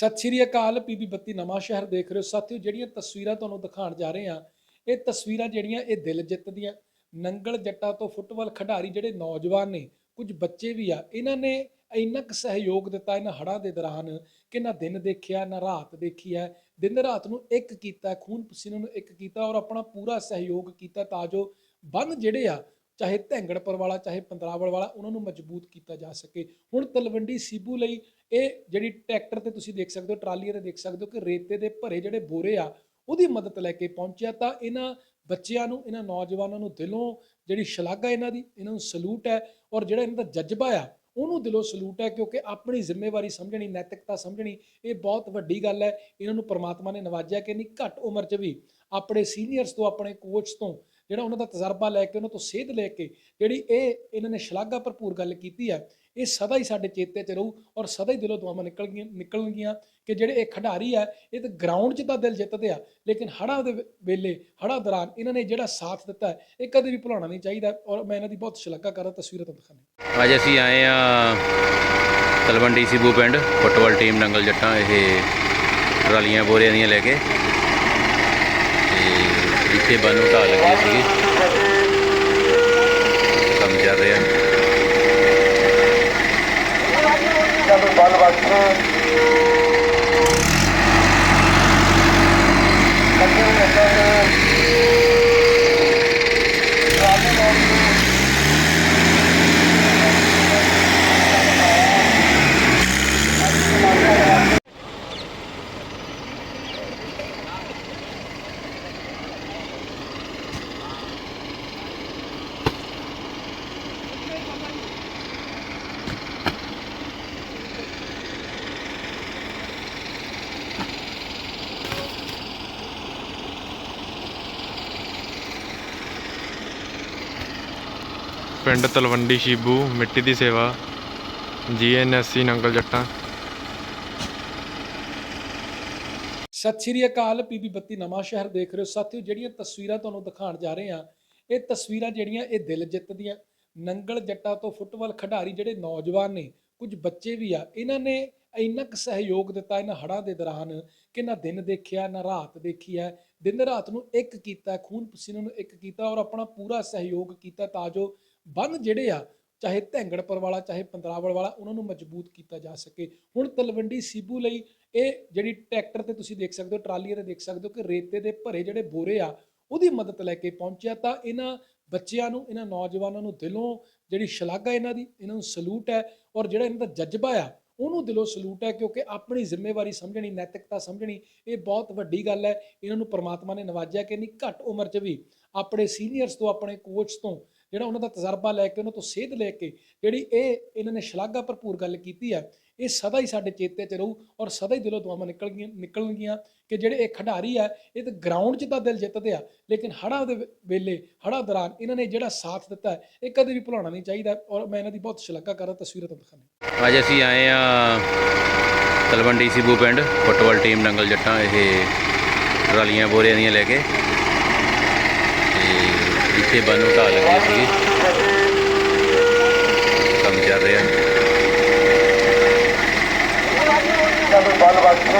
ਸਤਿ ਸ਼੍ਰੀ ਅਕਾਲ ਪੀਬੀ ਬੱਤੀ ਨਵਾਂ ਸ਼ਹਿਰ ਦੇਖ ਰਹੇ ਹੋ। ਸਾਥੀਓ, ਜਿਹੜੀਆਂ ਤਸਵੀਰਾਂ ਤੁਹਾਨੂੰ ਦਿਖਾਉਣ ਜਾ ਰਹੇ ਹਾਂ, ਇਹ ਤਸਵੀਰਾਂ ਜਿਹੜੀਆਂ, ਇਹ ਦਿਲ ਜਿੱਤਦੀਆਂ। ਨੰਗਲ ਜੱਟਾਂ ਤੋਂ ਫੁੱਟਬਾਲ ਖਿਡਾਰੀ ਜਿਹੜੇ ਨੌਜਵਾਨ ਨੇ, ਕੁਝ ਬੱਚੇ ਵੀ ਆ, ਇਹਨਾਂ ਨੇ ਇੰਨਾ ਕੁ ਸਹਿਯੋਗ ਦਿੱਤਾ, ਇਹਨਾਂ ਹੜ੍ਹਾਂ ਦੇ ਦੌਰਾਨ, ਕਿ ਨਾ ਦਿਨ ਦੇਖਿਆ, ਨਾ ਰਾਤ ਦੇਖੀ ਹੈ ਦਿਨ ਰਾਤ ਨੂੰ ਇੱਕ ਕੀਤਾ, ਖੂਨ ਪਸੀਨੇ ਨੂੰ ਇੱਕ ਕੀਤਾ ਔਰ ਆਪਣਾ ਪੂਰਾ ਸਹਿਯੋਗ ਕੀਤਾ ਤਾਂ ਜੋ ਬੰਨ ਜਿਹੜੇ ਆ ਚਾਹੇ ਧੈਂਗੜਪੁਰ ਵਾਲਾ, ਚਾਹੇ ਪੰਦਰਾਵਲ ਵਾਲਾ, ਉਹਨਾਂ ਨੂੰ ਮਜ਼ਬੂਤ ਕੀਤਾ ਜਾ ਸਕੇ। ਹੁਣ ਤਲਵੰਡੀ ਸੀਬੂ ਲਈ ਇਹ ਜਿਹੜੀ ਟਰੈਕਟਰ ਤੇ ਤੁਸੀਂ ਦੇਖ ਸਕਦੇ ਹੋ, ਟਰਾਲੀਆਂ ਤੇ ਦੇਖ ਸਕਦੇ ਹੋ ਕਿ ਰੇਤੇ ਦੇ ਭਰੇ ਜਿਹੜੇ ਬੋਰੇ ਆ, ਉਹਦੀ ਮਦਦ ਲੈ ਕੇ ਪਹੁੰਚਿਆ ਤਾਂ ਇਹਨਾਂ ਬੱਚਿਆਂ ਨੂੰ, ਇਹਨਾਂ ਨੌਜਵਾਨਾਂ ਨੂੰ ਦਿਲੋਂ ਜਿਹੜੀ ਸ਼ਲਾਘਾ ਇਹਨਾਂ ਦੀ, ਇਹਨਾਂ ਨੂੰ ਸਲੂਟ ਹੈ ਔਰ ਜਿਹੜਾ ਇਹਨਾਂ ਦਾ ਜਜ਼ਬਾ ਆ, ਉਹਨੂੰ ਦਿਲੋਂ ਸਲੂਟ ਹੈ ਕਿਉਂਕਿ ਆਪਣੀ ਜ਼ਿੰਮੇਵਾਰੀ ਸਮਝਣੀ, ਨੈਤਿਕਤਾ ਸਮਝਣੀ, ਇਹ ਬਹੁਤ ਵੱਡੀ ਗੱਲ ਹੈ। ਇਹਨਾਂ ਨੂੰ ਪਰਮਾਤਮਾ ਨੇ ਨਵਾਜਿਆ ਕਿ ਨਹੀਂ ਘੱਟ ਉਮਰ 'ਚ ਵੀ ਆਪਣੇ ਸੀਨੀਅਰਸ ਤੋਂ, ਆਪਣੇ ਕੋਚ ਤੋਂ ਜਿਹੜਾ ਉਹਨਾਂ ਦਾ ਤਜਰਬਾ ਲੈ ਕੇ, ਉਹਨਾਂ ਤੋਂ ਸੇਧ ਲੈ ਕੇ ਜਿਹੜੀ ਇਹ ਇਹਨਾਂ ਨੇ ਸ਼ਲਾਘਾ ਭਰਪੂਰ ਗੱਲ ਕੀਤੀ ਹੈ ਇਹ ਸਦਾ ਹੀ ਸਾਡੇ ਚੇਤੇ 'ਚ ਰਹੂ ਔਰ ਸਦਾ ਹੀ ਦਿਲੋਂ ਦੁਆਵਾਂ ਨਿਕਲ ਗਈਆਂ, ਨਿਕਲਣਗੀਆਂ ਕਿ ਜਿਹੜੇ ਇਹ ਖਿਡਾਰੀ ਆ, ਇਹ ਤਾਂ ਗਰਾਊਂਡ 'ਚ ਤਾਂ ਦਿਲ ਜਿੱਤਦੇ ਆ, ਲੇਕਿਨ ਹੜ੍ਹਾਂ ਦੇ ਵੇਲੇ, ਹੜ੍ਹਾਂ ਦੌਰਾਨ ਇਹਨਾਂ ਨੇ ਜਿਹੜਾ ਸਾਥ ਦਿੱਤਾ ਇਹ ਕਦੇ ਵੀ ਭੁਲਾਉਣਾ ਨਹੀਂ ਚਾਹੀਦਾ ਔਰ ਮੈਂ ਇਹਨਾਂ ਦੀ ਬਹੁਤ ਸ਼ਲਾਘਾ ਕਰਦਾ, ਤਸਵੀਰਾਂ ਤੁਹਾਨੂੰ ਦਿਖਾਉਂਦਾ ਅੱਜ ਅਸੀਂ ਆਏ ਆ ਤਲਵੰਡੀ ਸਿੱਬੂ ਪਿੰਡ, ਫੁੱਟਬਾਲ ਟੀਮ ਨੰਗਲ ਜੱਟਾਂ, ਇਹ ਟਰਾਲੀਆਂ ਬੋਰੀਆਂ ਦੀਆਂ ਲੈ ਕੇ ਤੇ ਇੱਥੇ ਬੰਨ ਢਾਹ ਲੱਗੀ ਸੀਗੀ। ਕੰਮ ਚੱਲ ਰਿਹਾ। ਜਦੋਂ ਬਲ ਵਾਸਤੇ ਲੱਗੇ ਹੋਏ ਨੇ ਰਾਜੇ ਲੋਕ ਪਿੰਡ ਤਲਵੰਡੀ ਸ਼ੀਬੂ, ਮਿੱਟੀ ਦੀ ਸੇਵਾ ਜੀਐਨਐਸਸੀ ਨੰਗਲ ਜੱਟਾਂ। ਸਤਿ ਸ਼੍ਰੀ ਅਕਾਲ ਪੀਬੀ ਬੱਤੀ, ਨਵਾਂ ਸ਼ਹਿਰ ਦੇਖ ਰਹੇ ਹੋ। ਸਾਥੀਓ, ਜਿਹੜੀਆਂ ਤਸਵੀਰਾਂ ਤੁਹਾਨੂੰ ਦਿਖਾਉਣ ਜਾ ਰਹੇ ਹਾਂ, ਇਹ ਤਸਵੀਰਾਂ ਜਿਹੜੀਆਂ, ਇਹ ਦਿਲ ਜਿੱਤਦੀਆਂ। ਨੰਗਲ ਜੱਟਾਂ ਤੋਂ ਫੁੱਟਬਾਲ ਖਿਡਾਰੀ ਜਿਹੜੇ ਨੌਜਵਾਨ ਨੇ, ਕੁਝ ਬੱਚੇ ਵੀ ਆ, ਇਹਨਾਂ ਨੇ ਇੰਨਾ ਕੁ ਸਹਿਯੋਗ ਦਿੱਤਾ, ਇਹਨਾਂ ਹੜ੍ਹਾਂ ਦੇ ਦੌਰਾਨ, ਕਿ ਨਾ ਦਿਨ ਦੇਖਿਆ, ਨਾ ਰਾਤ ਦੇਖੀ ਹੈ। ਦਿਨ ਰਾਤ ਨੂੰ ਇੱਕ ਕੀਤਾ, ਖੂਨ ਪਸੀਨੇ ਨੂੰ ਇੱਕ ਕੀਤਾ ਔਰ ਆਪਣਾ ਪੂਰਾ ਸਹਿਯੋਗ ਕੀਤਾ ਤਾਂ ਜੋ ਬੰਨ ਜਿਹੜੇ ਆ, ਚਾਹੇ ਧੈਂਗੜਪੁਰ ਵਾਲਾ, ਚਾਹੇ ਪੰਦਰਾਵਲ ਵਾਲਾ, ਉਹਨਾਂ ਨੂੰ ਮਜ਼ਬੂਤ ਕੀਤਾ ਜਾ ਸਕੇ। ਹੁਣ ਤਲਵੰਡੀ ਸੀਬੂ ਲਈ ਇਹ ਜਿਹੜੀ ਟਰੈਕਟਰ ਤੇ ਤੁਸੀਂ ਦੇਖ ਸਕਦੇ ਹੋ, ਟਰਾਲੀਆਂ ਤੇ ਦੇਖ ਸਕਦੇ ਹੋ ਕਿ ਰੇਤੇ ਦੇ ਭਰੇ ਜਿਹੜੇ ਬੋਰੇ ਆ, ਉਹਦੀ ਮਦਦ ਲੈ ਕੇ ਪਹੁੰਚਿਆ ਤਾਂ ਇਹਨਾਂ ਬੱਚਿਆਂ ਨੂੰ, ਇਹਨਾਂ ਨੌਜਵਾਨਾਂ ਨੂੰ ਦਿਲੋਂ ਜਿਹੜੀ ਸ਼ਲਾਘਾ ਇਹਨਾਂ ਦੀ, ਇਹਨਾਂ ਨੂੰ ਸਲੂਟ ਹੈ ਔਰ ਜਿਹੜਾ ਇਹਨਾਂ ਦਾ ਜਜ਼ਬਾ ਆ, ਉਹਨੂੰ ਦਿਲੋਂ ਸਲੂਟ ਹੈ ਕਿਉਂਕਿ ਆਪਣੀ ਜ਼ਿੰਮੇਵਾਰੀ ਸਮਝਣੀ, ਨੈਤਿਕਤਾ ਸਮਝਣੀ, ਇਹ ਬਹੁਤ ਵੱਡੀ ਗੱਲ ਹੈ। ਇਹਨਾਂ ਨੂੰ ਪ੍ਰਮਾਤਮਾ ਨੇ ਨਵਾਜਿਆ ਕਿ ਨਹੀਂ ਘੱਟ ਉਮਰ 'ਚ ਵੀ ਆਪਣੇ ਸੀਨੀਅਰਸ ਤੋਂ, ਆਪਣੇ ਕੋਚ ਤੋਂ ਜਿਹੜਾ ਉਹਨਾਂ ਦਾ ਤਜਰਬਾ ਲੈ ਕੇ, ਉਹਨਾਂ ਤੋਂ ਸੇਧ ਲੈ ਕੇ ਜਿਹੜੀ ਇਹ ਇਹਨਾਂ ਨੇ ਸ਼ਲਾਘਾ ਭਰਪੂਰ ਗੱਲ ਕੀਤੀ ਹੈ ਇਹ ਸਦਾ ਹੀ ਸਾਡੇ ਚੇਤੇ 'ਚ ਰਹੂ ਔਰ ਸਦਾ ਹੀ ਦਿਲੋਂ ਦੁਆਵਾਂ ਨਿਕਲ ਗਈਆਂ, ਨਿਕਲਣਗੀਆਂ ਕਿ ਜਿਹੜੇ ਇਹ ਖਿਡਾਰੀ ਆ, ਇਹ ਤਾਂ ਗਰਾਊਂਡ 'ਚ ਤਾਂ ਦਿਲ ਜਿੱਤਦੇ ਆ, ਲੇਕਿਨ ਹੜ੍ਹਾਂ ਦੇ ਵੇਲੇ, ਹੜ੍ਹਾਂ ਦੌਰਾਨ ਇਹਨਾਂ ਨੇ ਜਿਹੜਾ ਸਾਥ ਦਿੱਤਾ, ਇਹ ਕਦੇ ਵੀ ਭੁਲਾਉਣਾ ਨਹੀਂ ਚਾਹੀਦਾ ਔਰ ਮੈਂ ਇਹਨਾਂ ਦੀ ਬਹੁਤ ਸ਼ਲਾਘਾ ਕਰਦਾ, ਤਸਵੀਰਾਂ ਤੁਹਾਨੂੰ ਦਿਖਾਉਂਦਾ ਅੱਜ ਅਸੀਂ ਆਏ ਆ ਤਲਵੰਡੀ ਸਿੱਬੂ ਪਿੰਡ, ਫੁੱਟਬਾਲ ਟੀਮ ਨੰਗਲ ਜੱਟਾਂ, ਇਹ ਟਰਾਲੀਆਂ ਬੋਰੀਆਂ ਦੀਆਂ ਲੈ ਕੇ। ਇੱਥੇ ਬੰਨ ਢਾਹ ਲੱਗੀ ਸੀਗੀ। ਕੰਮ ਚੱਲ ਰਿਹਾ। ਜਦੋਂ ਬਲ ਵਾਸਤੇ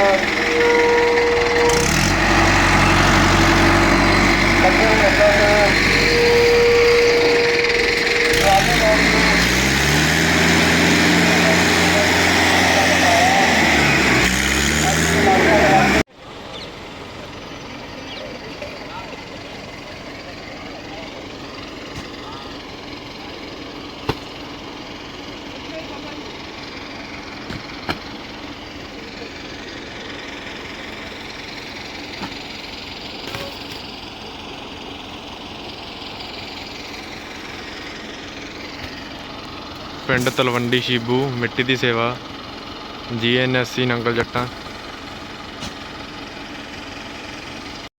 ਲੱਗੇ ਹੋਏ ਨੇ ਰਾਜੇ ਲੋਕ ਪਿੰਡ ਤਲਵੰਡੀ ਸ਼ੀਬੂ ਮਿੱਟੀ ਦੀ ਸੇਵਾ ਜੀਐਨਐਸਸੀ ਨੰਗਲ ਜੱਟਾਂ।